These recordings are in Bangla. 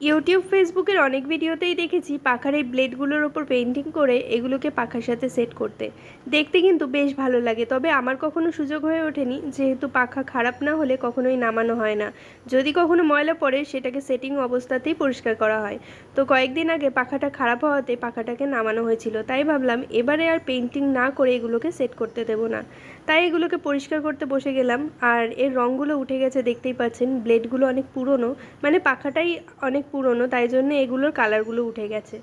ইউটিউব, ফেসবুকের অনেক ভিডিওতেই দেখেছি পাখার এই ব্লেডগুলোর ওপর পেন্টিং করে এগুলোকে পাখার সাথে সেট করতে। দেখতে কিন্তু বেশ ভালো লাগে, তবে আমার কখনো সুযোগ হয়ে ওঠেনি, যেহেতু পাখা খারাপ না হলে কখনোই নামানো হয় না। যদি কখনো ময়লা পড়ে, সেটাকে সেটিং অবস্থাতেই পরিষ্কার করা হয়। তো কয়েকদিন আগে পাখাটা খারাপ হওয়াতে পাখাটাকে নামানো হয়েছিল, তাই ভাবলাম এবারে আর পেন্টিং না করে এগুলোকে সেট করতে দেবো না। তাই এগুলোকে পরিষ্কার করতে বসে গেলাম, আর এর রঙগুলো উঠে গেছে, দেখতেই পাচ্ছেন ব্লেডগুলো অনেক পুরনো মানে পাখাটাই অনেক পুরনো তাই জন্য এগুলোর কালারগুলো উঠে গেছে।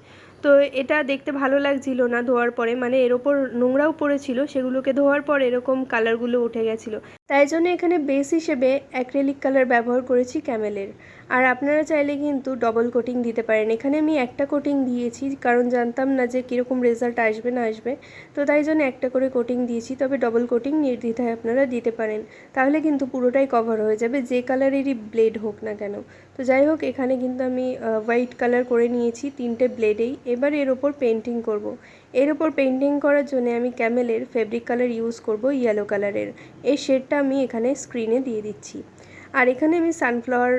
তো এটা দেখতে ভালো লাগছিল না ধোয়ার পরে। মানে এর ওপর নোংরাও পড়েছিল, সেগুলোকে ধোয়ার পর এরকম কালারগুলো উঠে গেছিল। তাই জন্য এখানে বেস হিসেবে অ্যাক্রেলিক কালার ব্যবহার করেছি ক্যামেলের আর আপনারা চাইলে কিন্তু ডবল কোটিং দিতে পারেন। এখানে আমি একটা কোটিং দিয়েছি, কারণ জানতাম না যে কীরকম রেজাল্ট আসবে না আসবে। তো তাই জন্য একটা করে কোটিং দিয়েছি, তবে ডবল কোটিং নির্দ্বিধায় আপনারা দিতে পারেন। তাহলে কিন্তু পুরোটাই কভার হয়ে যাবে, যে কালারেরই ব্লেড হোক না কেন। তো যাই হোক, এখানে কিন্তু আমি হোয়াইট কালার করে নিয়েছি, তিনটে ব্লেডেই এবার এর ওপর পেন্টিং করব। এর ওপর পেন্টিং করার জন্য আমি ক্যামেলের ফেব্রিক কালার ইউজ করব ইয়েলো কালারের এই শেডটা আমি এখানে স্ক্রিনে দিয়ে দিচ্ছি। আর এখানে আমি সানফ্লাওয়ার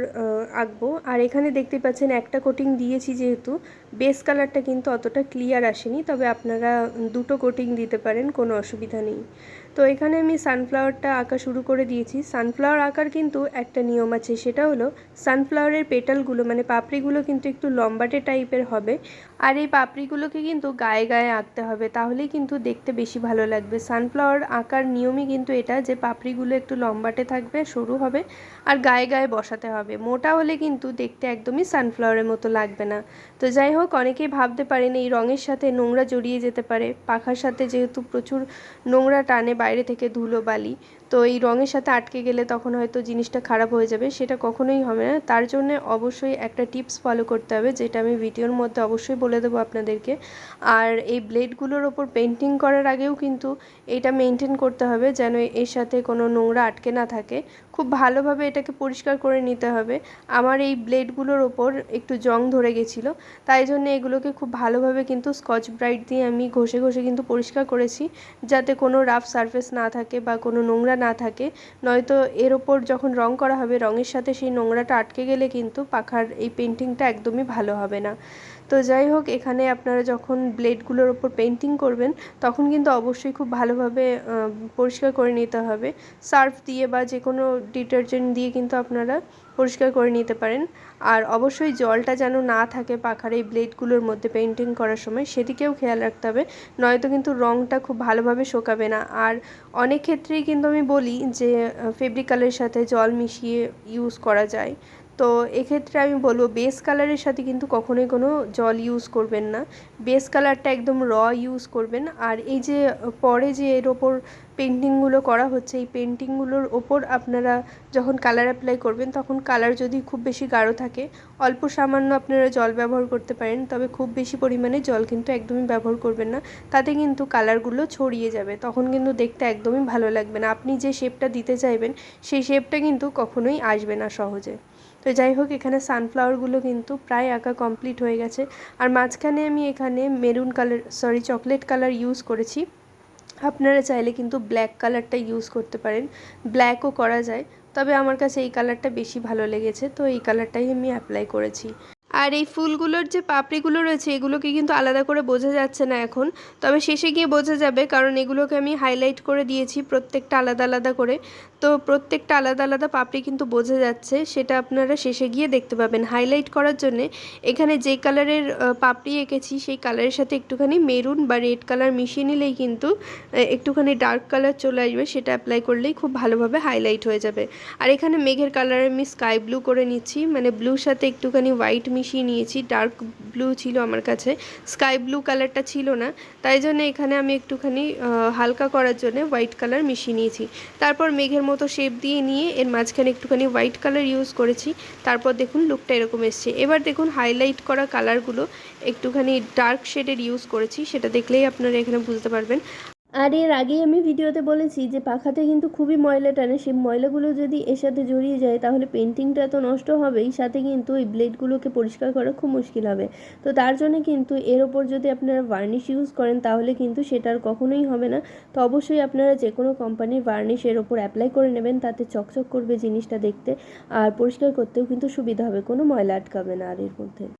আঁকবো। আর এখানে দেখতে পাচ্ছেন একটা কোটিং দিয়েছি যেহেতু। বেস কালারটা কিন্তু অতটা ক্লিয়ার আসেনি, তবে আপনারা দুটো কোটিং দিতে পারেন, কোনো অসুবিধা নেই। তো এখানে আমি সানফ্লাওয়ারটা আঁকা শুরু করে দিয়েছি। সানফ্লাওয়ার আঁকার কিন্তু একটা নিয়ম আছে, সেটা হলো সানফ্লাওয়ারের পেটালগুলো মানে পাপড়িগুলো কিন্তু একটু লম্বাটে টাইপের হবে। আর এই পাপড়িগুলোকে কিন্তু গায়ে গায়ে আঁকতে হবে, তাহলেই কিন্তু দেখতে বেশি ভালো লাগবে। সানফ্লাওয়ার আঁকার নিয়মই কিন্তু এটা যে পাপড়িগুলো একটু লম্বাটে থাকবে, সরু হবে, আর গায়ে গায়ে বসাতে হবে। মোটা হলে কিন্তু দেখতে একদমই সানফ্লাওয়ারের মতো লাগবে না। তো যাই হোক, অনেকেই ভাবতে পারেন এই রঙের সাথে নোংরা জড়িয়ে যেতে পারে। পাখার সাথে যেহেতু প্রচুর নোংরা টানে বাইরে থেকে ধুলো বালি। তো এই রঙের সাথে আটকে গেলে তখন হয়তো জিনিসটা খারাপ হয়ে যাবে, সেটা কখনোই হবে না। তার জন্য অবশ্যই একটা টিপস ফলো করতে হবে, যেটা আমি ভিডিওর মধ্যে অবশ্যই বলে দেবো আপনাদেরকে। আর এই ব্লেডগুলোর ওপর পেন্টিং করার আগেও কিন্তু এটা মেনটেন করতে হবে, যেন এর সাথে কোনো নোংরা আটকে না থাকে। খুব ভালোভাবে এটাকে পরিষ্কার করে নিতে হবে। আমার এই ব্লেডগুলোর ওপর একটু জং ধরে গেছিল, তাই জন্য এগুলোকে খুব ভালোভাবে কিন্তু স্কচ ব্রাইট দিয়ে আমি ঘষে ঘষে কিন্তু পরিষ্কার করেছি, যাতে কোনো রাফ সারফেস না থাকে বা কোনো নোংরা না থাকে, নয়তো এর ওপর যখন রং করা হবে, রঙের সাথে সেই নোংরাটা আটকে গেলে কিন্তু পাখার এই পেন্টিংটা একদমই ভালো হবে না। তো যাই হোক, এখানে আপনারা যখন ব্লেডগুলোর ওপর পেন্টিং করবেন, তখন কিন্তু অবশ্যই খুব ভালোভাবে পরিষ্কার করে নিতে হবে। সার্ফ দিয়ে বা যে কোনো ডিটারজেন্ট দিয়ে কিন্তু আপনারা পরিষ্কার করে নিতে পারেন। আর অবশ্যই জলটা যেন না থাকে পাখার এই ব্লেডগুলোর মধ্যে পেন্টিং করার সময়, সেদিকেও খেয়াল রাখতে হবে। নয়তো কিন্তু রঙটা খুব ভালোভাবে শোকাবে না। আর অনেক ক্ষেত্রেই কিন্তু আমি বলি যে ফেব্রিক কালারের সাথে জল মিশিয়ে ইউজ করা যায়। তো এক্ষেত্রে আমি বলব বেস কালারের সাথে কিন্তু কখনোই কোনো জল ইউজ করবেন না। বেস কালারটা একদম র ইউজ করবেন। আর এই যে, পরে যে এর ওপর পেন্টিংগুলো করা হচ্ছে, এই পেন্টিংগুলোর ওপর আপনারা যখন কালার অ্যাপ্লাই করবেন, তখন কালার যদি খুব বেশি গাঢ় থাকে, অল্প সামান্য আপনারা জল ব্যবহার করতে পারেন, তবে খুব বেশি পরিমাণে জল কিন্তু একদমই ব্যবহার করবেন না। তাতে কিন্তু কালারগুলো ছড়িয়ে যাবে, তখন কিন্তু দেখতে একদমই ভালো লাগবে না। আপনি যে শেপটা দিতে চাইবেন, সেই শেপটা কিন্তু কখনোই আসবে না সহজে। তো যাই হোক, এখানে সানফ্লাওয়ারগুলো কিন্তু প্রায় আঁকা কমপ্লিট হয়ে গেছে। আর মাঝখানে আমি এখানে maroon colour sorry chocolate colour use করেছি। আপনারা চাইলে কিন্তু ব্ল্যাক কালারটা ইউজ করতে পারেন। ব্ল্যাকও করা যায়, তবে আমার কাছে এই কালারটা বেশি ভালো লেগেছে, তো এই কালারটাই আমি অ্যাপ্লাই করেছি। আর এই ফুলগুলোর যে পাপড়িগুলো রয়েছে, এগুলোকে কিন্তু আলাদা করে বোঝা যাচ্ছে না এখন। তবে শেষে গিয়ে বোঝা যাবে, কারণ এগুলোকে আমি হাইলাইট করে দিয়েছি প্রত্যেকটা আলাদা আলাদা করে। তো প্রত্যেকটা আলাদা আলাদা পাপড়ি কিন্তু বোঝা যাচ্ছে, সেটা আপনারা শেষে গিয়ে দেখতে পাবেন। হাইলাইট করার জন্যে এখানে যে কালারের পাপড়ি এঁকেছি, সেই কালারের সাথে একটুখানি মেরুন বা রেড কালার মিশিয়ে নিলেই কিন্তু একটুখানি ডার্ক কালার চলে আসবে, সেটা অ্যাপ্লাই করলেই খুব ভালোভাবে হাইলাইট হয়ে যাবে। আর এখানে মেঘের কালার আমি স্কাই ব্লু করে নিচ্ছি মানে ব্লুর সাথে একটুখানি হোয়াইট মিশিয়ে নিয়েছি ডার্ক ব্লু ছিল আমার কাছে। স্কাই ব্লু কালারটা ছিল না। তাই জন্য এখানে আমি একটুখানি হালকা করার জন্য হোয়াইট কালার মিশিয়ে নিয়েছি। তারপর মেঘের মতো শেপ দিয়ে নিয়ে এর মাঝখানে একটুখানি হোয়াইট কালার ইউজ করেছি। তারপর দেখুন লুকটা এরকম এসছে। এবার দেখুন হাইলাইট করা কালারগুলো একটুখানি ডার্ক শেডের ইউজ করেছি। সেটা দেখলেই আপনারা এখানে বুঝতে পারবেন। আর এর আগেই আমি ভিডিওতে বলেছি যে পাখাতে কিন্তু খুবই ময়লা টানে। সেই ময়লাগুলো যদি এর সাথে জড়িয়ে যায়, তাহলে পেন্টিংটা তো নষ্ট হবেই সাথে কিন্তু এই ব্লেডগুলোকে পরিষ্কার করা খুব মুশকিল হবে। তো তার জন্য কিন্তু এর ওপর যদি আপনারা ভার্নিশ ইউজ করেন, তাহলে কিন্তু সেটা আর কখনোই হবে না। তো অবশ্যই আপনারা যে কোনো কোম্পানির ভার্নিশ এর ওপর অ্যাপ্লাই করে নেবেন, তাতে চকচক করবে জিনিসটা দেখতে, আর পরিষ্কার করতেও কিন্তু সুবিধা হবে, কোনো ময়লা আটকাবে না আর এর মধ্যে।